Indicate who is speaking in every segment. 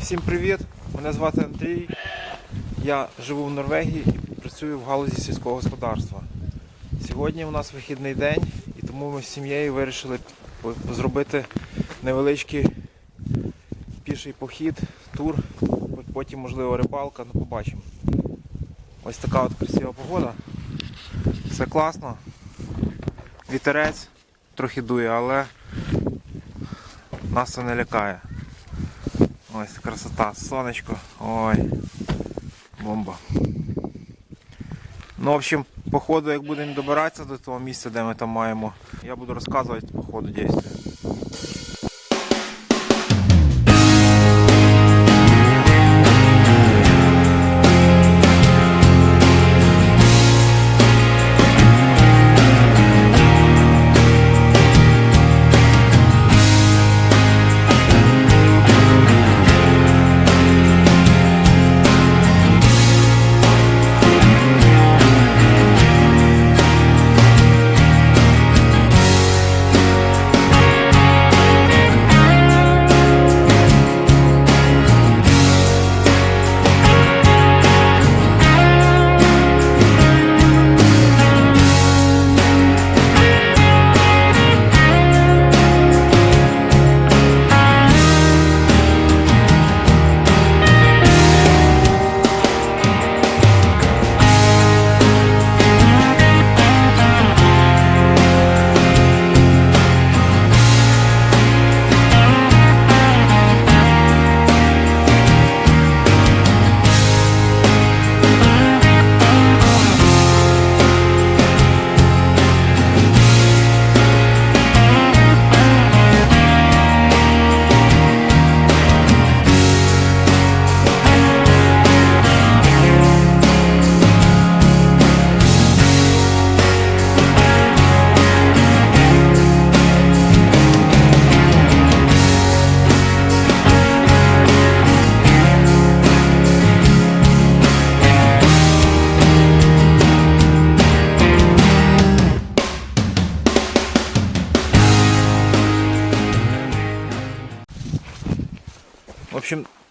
Speaker 1: Всім привіт! Мене звати Андрій. Я живу в Норвегії і працюю в галузі сільського господарства. Сьогодні у нас вихідний день, і тому ми з сім'єю вирішили зробити невеличкий піший похід, тур, потім, можливо, рибалка, ну побачимо. Ось така от красива погода. Все класно. Вітерець трохи дує, але нас це не лякає. Ось красота, сонечко. Ой. Бомба. Ну, в общем, по ходу, як будемо добиратися до того місця, де ми там маємо, я буду розказувати по ходу дійсно.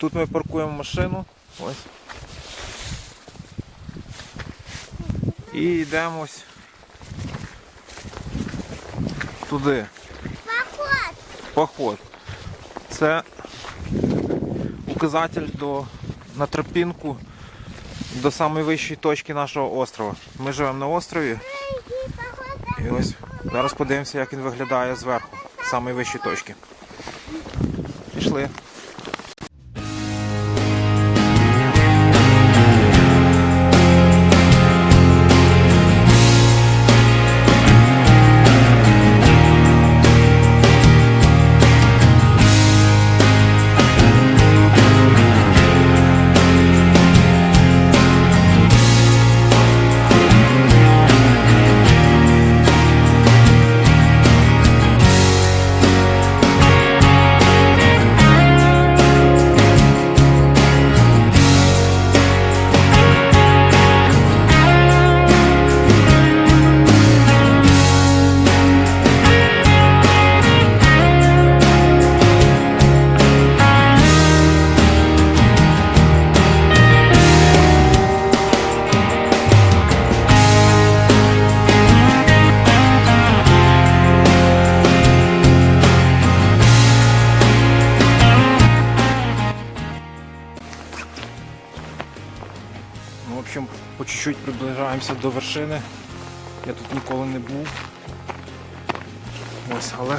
Speaker 1: Тут ми паркуємо машину. Ось. І йдемо ось туди.
Speaker 2: Поход.
Speaker 1: Поход. Це указатель до, на тропінку до самої вищої точки нашого острова. Ми живемо на острові. І ось зараз подивимося, як він виглядає зверху, з самої вищої точки. Пішли. Чуть-чуть приближаємося до вершини. Я тут ніколи не був. Ось, але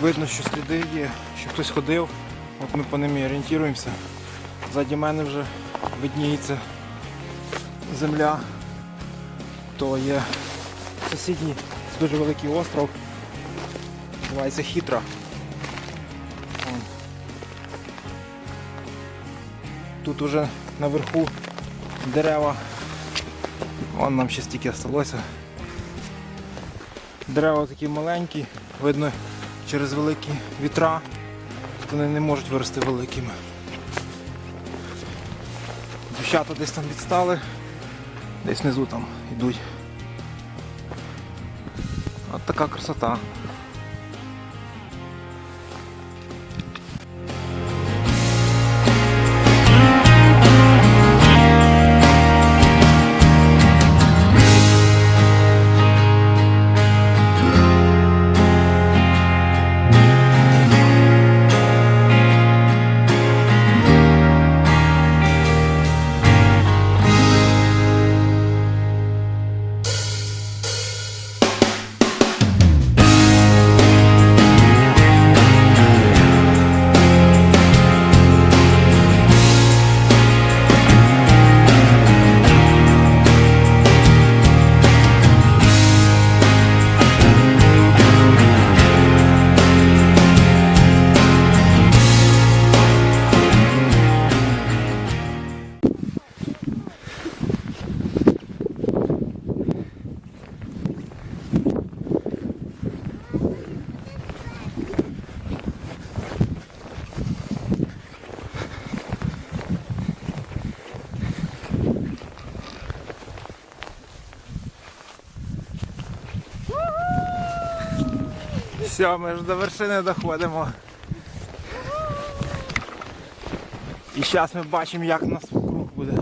Speaker 1: видно, що сліди є, що хтось ходив. От ми по ним і орієнтуємося. Ззаді мене вже видніється земля. То є сусідній дуже великий остров. Називається Хітра. Тут уже наверху дерева. Вон нам ще стільки залишилося. Дерева такі маленькі, видно через великі вітра. Вони не можуть вирости великими. Дівчата десь там відстали, десь внизу там йдуть. От така красота. Все, ми ж до вершини доходимо. І зараз ми бачимо, як нас вокруг буде.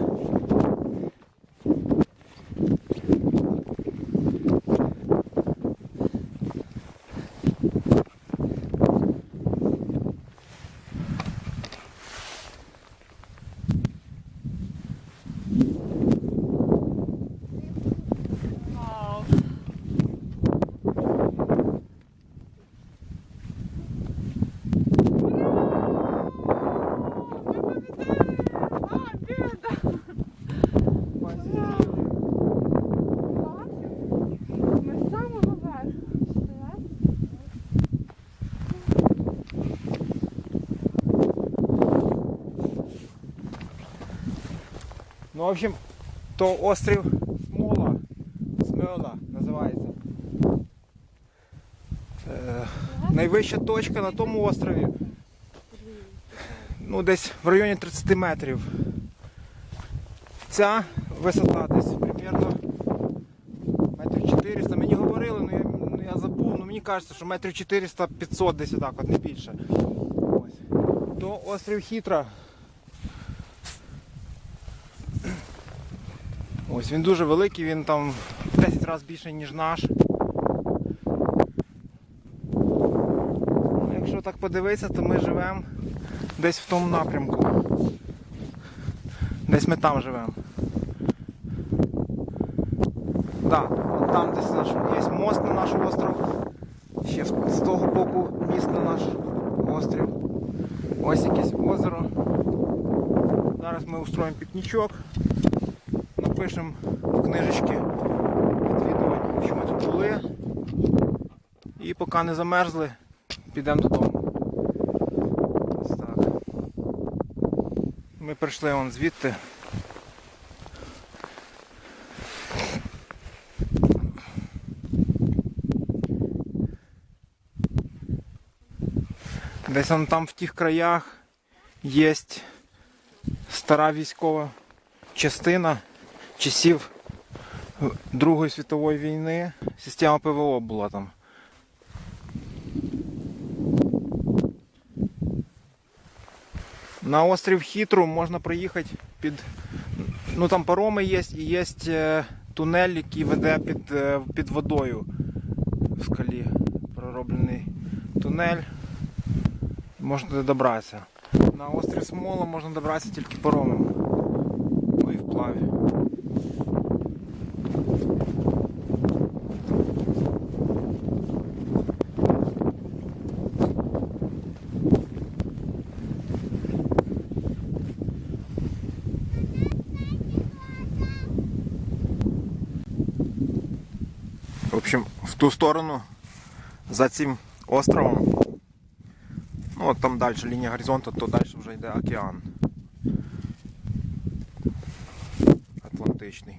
Speaker 2: Ми з самого верху.
Speaker 1: Ну, в общем, то острів Смола. Смола називається. Е, найвища точка на тому острові. Ну, десь в районі 30 метрів. Ця висота десь примерно метрів 400. Мені говорили, ну я, ну, я забув, ну мені кажеться, що метрів 400-500 десь отак, от не більше. Ось. То острів Хітра. Ось він дуже великий, він там в 10 разів більше, ніж наш. Ну, якщо так подивитися, то ми живемо десь в тому напрямку. Десь ми там живемо. Да, там десь наш, є мост на наш остров. Ще з того боку міст на наш острів. Ось якесь озеро. Зараз ми устроїмо пікнічок напишемо в книжечки відвідувань, що ми тут були. І поки не замерзли, підемо додому. Так. Ми прийшли вон звідти. Десь он там в тих краях є стара військова частина часів Другої світової війни. Система ПВО була там. На острів Хітру можна приїхати під. Ну там пароми є і є е, тунель, який веде під, е, під водою в скалі. Пророблений тунель. Можна добратися. На острів Смола можна добратися тільки паромом. Ну і вплаві. Общем, в ту сторону, за цим островом, ну от там далі лінія горизонту, то далі вже йде океан. Атлантичний.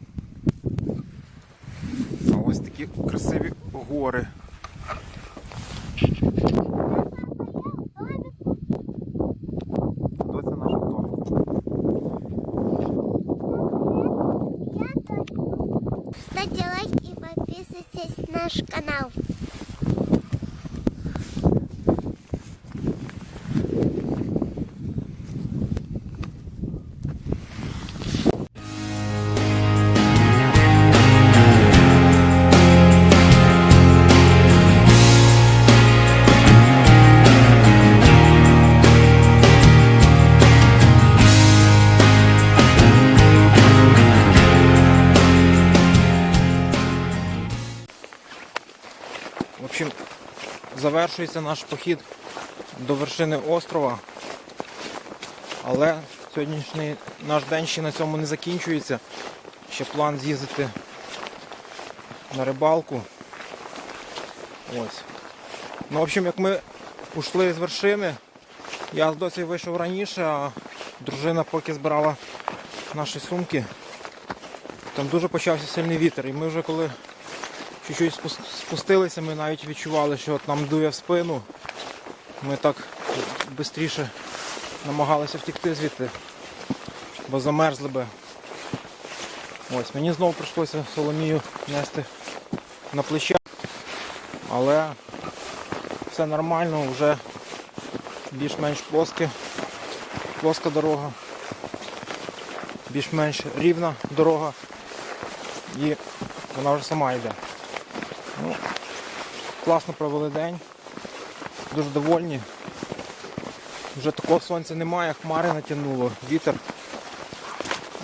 Speaker 1: А ось такі красиві гори.
Speaker 3: Наш канал.
Speaker 1: Завершується наш похід до вершини острова. Але сьогоднішній наш день ще на цьому не закінчується. Ще план з'їздити на рибалку. Ось. Ну, в общем, як ми ушли з вершини, я досі вийшов раніше, а дружина поки збирала наші сумки. Там дуже почався сильний вітер. І ми вже коли чуть-чуть спустилися, ми навіть відчували, що от нам дує в спину. Ми так швидше намагалися втекти звідти, бо замерзли би. Ось, мені знову прийшлося Соломію нести на плечах, але все нормально, вже більш-менш плоске, плоска дорога, більш-менш рівна дорога і вона вже сама йде. Ну, класно провели день, дуже довольні. Вже такого сонця немає, хмари натягнуло, вітер.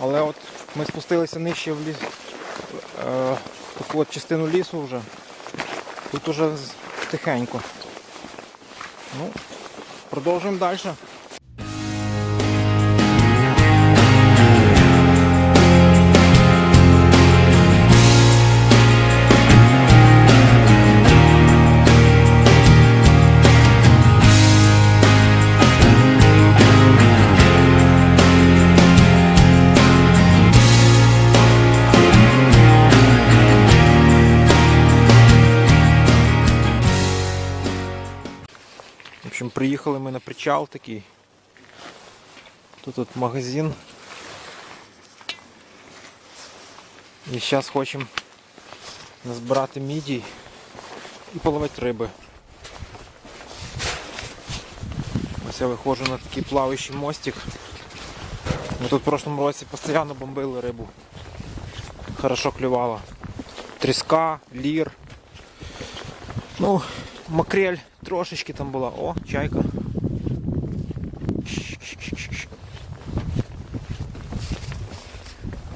Speaker 1: Але от ми спустилися нижче в ліс, е, таку от частину лісу вже. Тут уже тихенько. Ну, продовжуємо далі. Приїхали ми на причал такий. Тут от магазин. І зараз хочемо назбирати мідій і половити риби. Ось я виходжу на такий плаваючий мостик. Ми тут в прошлому році постійно бомбили рибу. Хорошо клювало. Тріска, лір. Ну, макрель трошечки там була. О, чайка.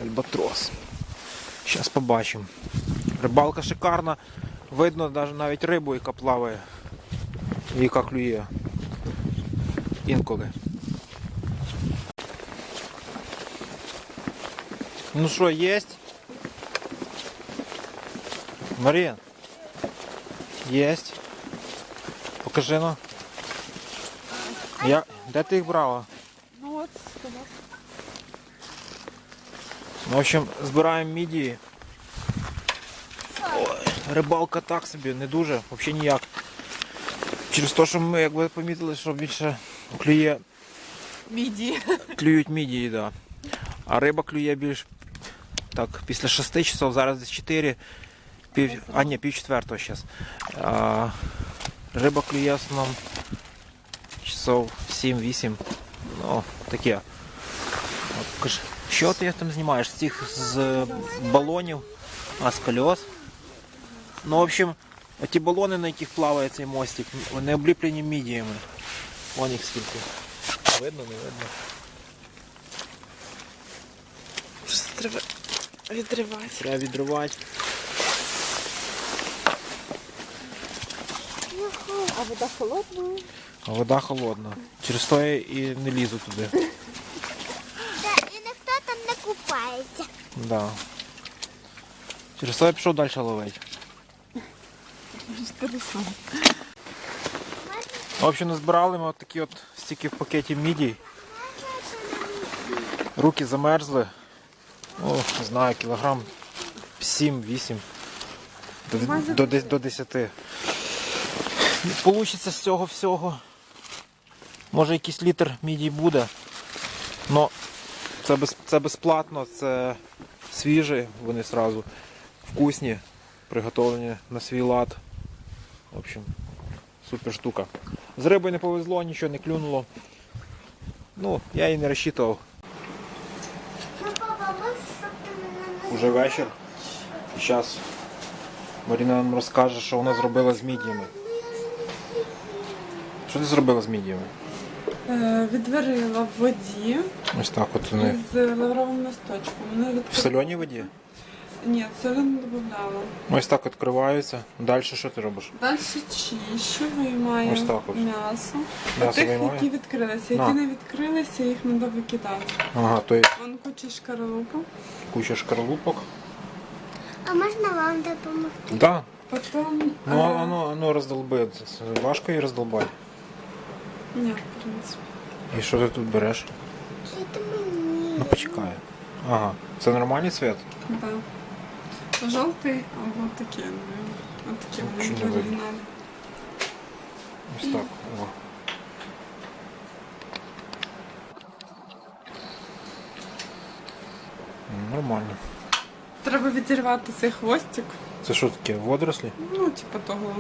Speaker 1: Альбатрос. Зараз побачимо. Рибалка шикарна. Видно даже навіть рибу, яка плаває. І яка клює. Інколи. Ну що, єсть? Марія? Єсть. Покажи ну. Я... Де ти їх брала?
Speaker 2: Ну от, сказав.
Speaker 1: Ну, В общем, збираємо мідії. Ой, рибалка так собі, не дуже, взагалі ніяк. Через те, що ми якби помітили, що більше клює,
Speaker 2: Міді.
Speaker 1: клюють мідії, да. а риба клює більш так, після 6 часов, зараз десь 4, пів, а ні, пів четвертого зараз. Риба клює основному часов 7-8. Ну, таке. Що ти там знімаєш? З цих з балонів, а з кольос. Ну, в общем, ті балони, на яких плаває цей мостик, вони обліплені мідіями. Вон їх скільки. Видно, не видно.
Speaker 2: Треба відривати.
Speaker 1: Треба відривати.
Speaker 2: А вода холодна?
Speaker 1: А вода холодна. Через то я і не лізу туди.
Speaker 3: Та, і ніхто там не купається.
Speaker 1: Да. Через то я пішов далі ловити. В общем, назбирали ми от такі от стільки в пакеті мідій. Руки замерзли. Ну, не знаю, кілограм 7-8. До, до, до 10. Получиться з цього всього. Може якийсь літр мідій буде. Но це, без, це безплатно, це свіжі, вони сразу вкусні, приготовлені на свій лад. В общем, супер штука. З рибою не повезло, нічого не клюнуло. Ну, я і не розчитував. Уже вечір. Зараз Маріна нам розкаже, що вона зробила з мідіями. Що ти зробила з мідіями?
Speaker 2: Е, відварила в воді
Speaker 1: Ось так от вони.
Speaker 2: з лавровим листочком. Вони
Speaker 1: В соленій воді?
Speaker 2: Ні, солі не додавала.
Speaker 1: Ось так відкриваються. Далі що ти робиш?
Speaker 2: Далі чищу, виймаю
Speaker 1: Ось так от.
Speaker 2: м'ясо.
Speaker 1: М'ясо
Speaker 2: Тих,
Speaker 1: виймає?
Speaker 2: які відкрилися.
Speaker 1: На.
Speaker 2: Які не відкрилися, їх треба викидати.
Speaker 1: Ага, то є
Speaker 2: Вон куча шкаралупок.
Speaker 1: куча шкарлупок.
Speaker 3: А можна вам допомогти?
Speaker 1: Да.
Speaker 2: Потім...
Speaker 1: Ну,
Speaker 2: е,
Speaker 1: а ну, а ну роздолби. Це Важко її роздолбати.
Speaker 2: Ні, в принципі.
Speaker 1: І що ти тут береш?
Speaker 3: Ти мені?
Speaker 1: Ну почекай. Ага. Це нормальний цвет?
Speaker 2: Да. Жовтий або такі, ну, отакі
Speaker 1: Чи
Speaker 2: вони
Speaker 1: не видно? Ось так. О. Нормально.
Speaker 2: Треба відірвати цей хвостик.
Speaker 1: Це що таке? Водорослі?
Speaker 2: Ну, типу того.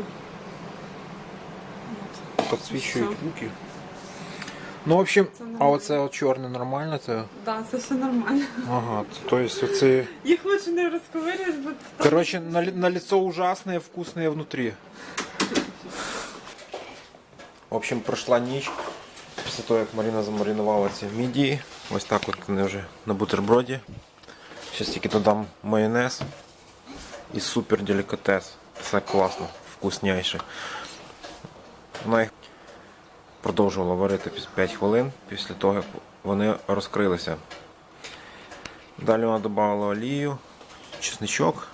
Speaker 1: підсвічують
Speaker 2: Все.
Speaker 1: Ну, в общем, а оце от чорне нормально, це.
Speaker 2: Да, це все нормально.
Speaker 1: Ага, то есть оце.
Speaker 2: Їх лучше не розковирюєш, бо
Speaker 1: Короче, на, на лицо ужасное, вкусное внутри. В общем, пройшла ніч. Після того, як Маріна замаринувала ці мідії. Ось так от вони вже на бутерброді. Зараз тільки додам майонез і супер делікатес. Все класно, вкусняйше. Вона їх продовжувала варити 5 хвилин після того, як вони розкрилися. Далі вона додавала олію, чесничок,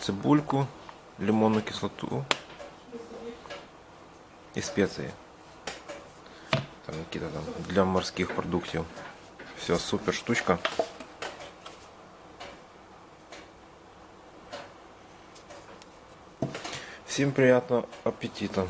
Speaker 1: цибульку, лимонну кислоту і спеції. Там які-то там для морських продуктів. Все, супер штучка. Всім приятного аппетита.